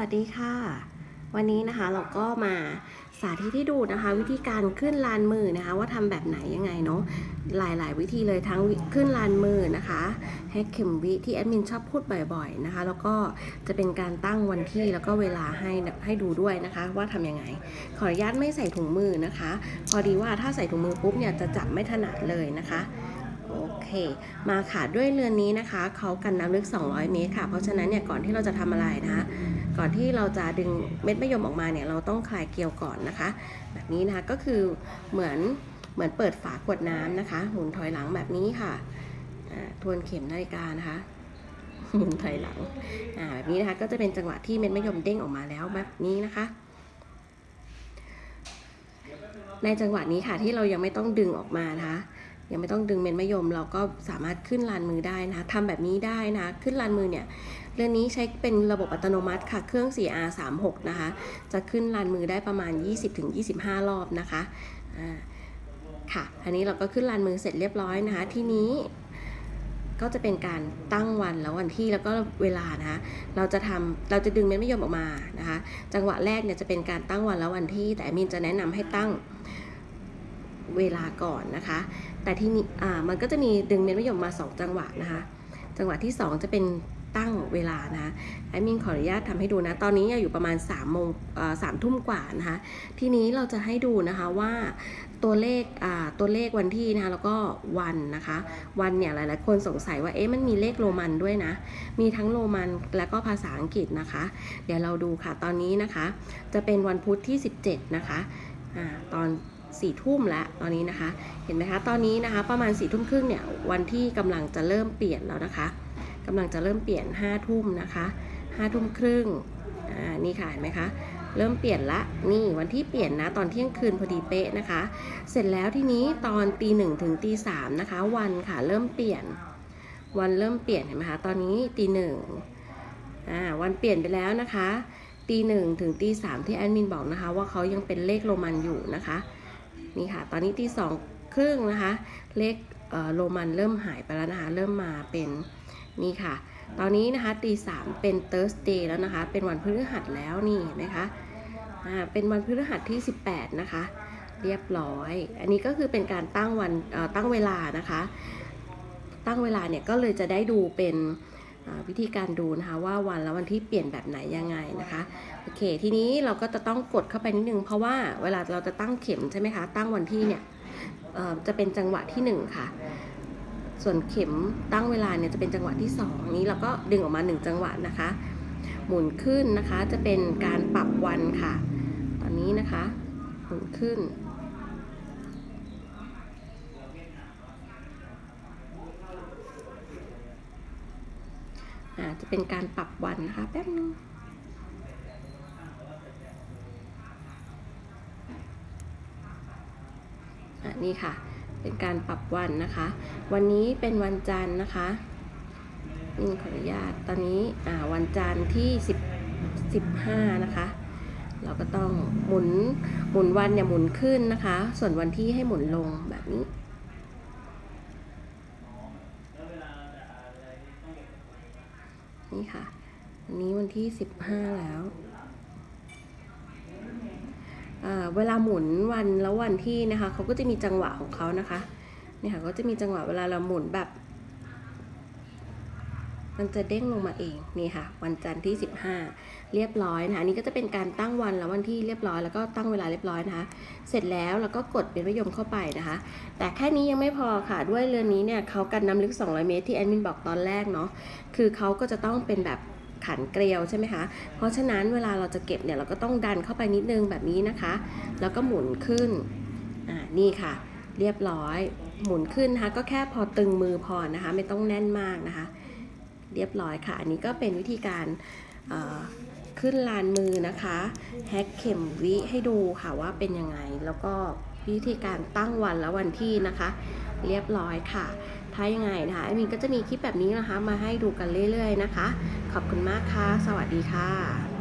วัสดีค่ะ วันนี้นะคะเราก็มาสาธิตให้ดูนะคะ วิธีการขึ้นลานมือนะคะ ว่าทำแบบไหนยังไงเนาะหลาย ๆ วิธีเลยทั้งขึ้นลานมือนะคะแฮกเข็มวิที่แอดมินชอบพูดบ่อย ๆ นะคะ แล้วก็จะเป็นการตั้งวันที่แล้วก็เวลาให้ให้ดูด้วยนะคะ ว่าทำยังไง ขออนุญาตไม่ใส่ถุงมือนะคะ พอดีว่าถ้าใส่ถุงมือปุ๊บเนี่ยจะจับไม่ถนัดเลยนะคะโอเค มาค่ะด้วยเรือนนี้นะคะ เขากันน้ำลึก 200 เมตรค่ะ เพราะฉะนั้นเนี่ยก่อนที่เราจะทำอะไรนะคะ ก่อนที่เราจะดึงเม็ดมะยมออกมาเนี่ยเราต้องคลายเกลียวก่อนนะคะ แบบนี้นะคะก็คือเหมือนเหมือนเปิดฝาขวดน้ำนะคะ หมุนถอยหลังแบบนี้ค่ะทวนเข็มนาฬิกานะคะหมุนถอยหลังอ่าแบบนี้นะคะก็จะเป็นจังหวะที่เม็ดมะยมเด้งออกมาแล้วแบบนี้นะคะ ในจังหวะนี้ค่ะที่เรายังไม่ต้องดึงออกมานะคะ ยังไม่ต้องดึงเม็ดมะยม เราก็สามารถขึ้นลานมือได้นะคะทำแบบนี้ได้นะ ขึ้นลานมือเนี่ยเรื่อนนี้ใช้เป็นระบบอัตโนมัติค่ะ เครื่อง 4R36 นะคะ จะขึ้นลานมือได้ประมาณ 20-25 รอบนะคะอ่าค่ะ อันนี้เราก็ขึ้นลานมือเสร็จเรียบร้อยนะคะ ทีนี้ก็จะเป็นการตั้งวันแล้ววันที่แล้วก็เวลานะคะเราจะทำเราจะดึงเม็ดมะยมออกมานะคะ จังหวะแรกเนี่ยจะเป็นการตั้งวันแล้ววันที่ แต่มินจะแนะนำให้ตั้ง เวลาก่อนนะคะ แต่ที่นี้อ่ามันก็จะมีดึงเม็ดมะยมมา 2 จังหวะนะคะ จังหวะที่ 2 จะเป็นตั้งเวลานะคะแอมินขออนุญาตทำให้ดูนะ ตอนนี้อยู่ประมาณ3โมงสามทุ่มกว่านะคะ ทีนี้เราจะให้ดูนะคะว่าตัวเลขอ่าตัวเลขวันที่นะคะแล้วก็วันนะคะ วันเนี่ยหลายๆ คนสงสัยว่าเอ๊ะมันมีเลขโรมันด้วยนะ มีทั้งโรมันและก็ภาษาอังกฤษนะคะ เดี๋ยวเราดูค่ะตอนนี้นะคะ จะเป็นวันพุธที่ 17 นะคะอ่าตอน สี่ทุ่มแล้วตอนนี้นะคะ เห็นไหมคะตอนนี้นะคะประมาณสี่ทุ่มครึ่งเนี่ยวันที่กำลังจะเริ่มเปลี่ยนแล้วนะคะกำลังจะเริ่มเปลี่ยนห้าทุ่มนะคะห้าทุ่มครึ่งอ่านี่ค่ะเห็นไหมคะเริ่มเปลี่ยนละนี่วันที่เปลี่ยนนะตอนเที่ยงคืนพอดีเป๊ะนะคะ เสร็จแล้วทีนี้ตอนตีหนึ่งถึงตีสามนะคะวันค่ะเริ่มเปลี่ยน วันเริ่มเปลี่ยนเห็นไหมคะตอนนี้ตีหนึ่งอ่าวันเปลี่ยนไปแล้วนะคะตีหนึ่งถึงตีสามที่แอดมินบอกนะคะว่าเขายังเป็นเลขโรมันอยู่นะคะ นี่ค่ะ ตอนนี้ตีสองครึ่งนะคะ เลขโรมันเริ่มหายไปแล้วนะคะ เริ่มมาเป็นนี่ค่ะ ตอนนี้นะคะตีสามเป็น Thursday แล้วนะคะ เป็นวันพฤหัสแล้วนี่นไหมคะอ่าเป็นวันพฤหัสที่ 18 นะคะ เรียบร้อย อันนี้ก็คือเป็นการตั้งวันตั้งเวลานะคะ ตั้งเวลาเนี่ยก็เลยจะได้ดูเป็น วิธีการดูนะคะว่าวันแล้ววันที่เปลี่ยนแบบไหนยังไงนะคะโอเค ทีนี้เราก็จะต้องกดเข้าไปนิดนึงเพราะว่าเวลาเราจะตั้งเข็มใช่ไหมคะ ตั้งวันที่เนี่ยจะเป็นจังหวะที่ 1 ค่ะ ส่วนเข็มตั้งเวลาเนี่ยจะเป็นจังหวะที่ 2 นี้เราก็ดึงออกมา 1 จังหวะนะคะ หมุนขึ้นนะคะจะเป็นการปรับวันค่ะ ตอนนี้นะคะ หมุนขึ้น จะเป็นการปรับวันนะคะแป๊บนึงอะนี่ค่ะ เป็นการปรับวันนะคะ วันนี้เป็นวันจันทร์นะคะนี่ขออนุญาต ตอนนี้อ่าวันจันทร์ที่10 15นะคะ เราก็ต้องหมุน หมุนวันเนี่ยหมุนขึ้นนะคะ ส่วนวันที่ให้หมุนลงแบบนี้ นี่ค่ะวันนี้วันที่ 15 แล้ว เวลาหมุนวันแล้ววันที่นะคะเขาก็จะมีจังหวะของเขานะคะ เนี่ยค่ะก็จะมีจังหวะเวลาเราหมุนแบบ มันจะเด้งลงมาเองนี่ค่ะ วันจันทร์ที่ 15 เรียบร้อยนะคะอันนี้ก็จะเป็นการตั้งวันแล้ววันที่เรียบร้อยแล้วก็ตั้งเวลาเรียบร้อยนะคะ เสร็จแล้วเราก็กดเป็นมะยมเข้าไปนะคะ แต่แค่นี้ยังไม่พอค่ะด้วยเรือนนี้เนี่ยเขากันน้ำลึก 200 เมตรที่แอดมินบอกตอนแรกเนาะคือเขาก็จะต้องเป็นแบบขันเกลียวใช่ไหมคะ เพราะฉะนั้นเวลาเราจะเก็บเนี่ยเราก็ต้องดันเข้าไปนิดนึงแบบนี้นะคะ แล้วก็หมุนขึ้น อ่า นี่ค่ะ เรียบร้อย หมุนขึ้นนะคะ ก็แค่พอตึงมือพอนะคะ ไม่ต้องแน่นมากนะคะ เรียบร้อยค่ะ อันนี้ก็เป็นวิธีการขึ้นลานมือนะคะแฮกเข็มวิให้ดูค่ะว่าเป็นยังไง แล้วก็วิธีการตั้งวันและวันที่นะคะ เรียบร้อยค่ะ ถ้ายังไงนะคะแอดมินก็จะมีคลิปแบบนี้นะคะ มาให้ดูกันเรื่อยๆนะคะ ขอบคุณมากค่ะ สวัสดีค่ะ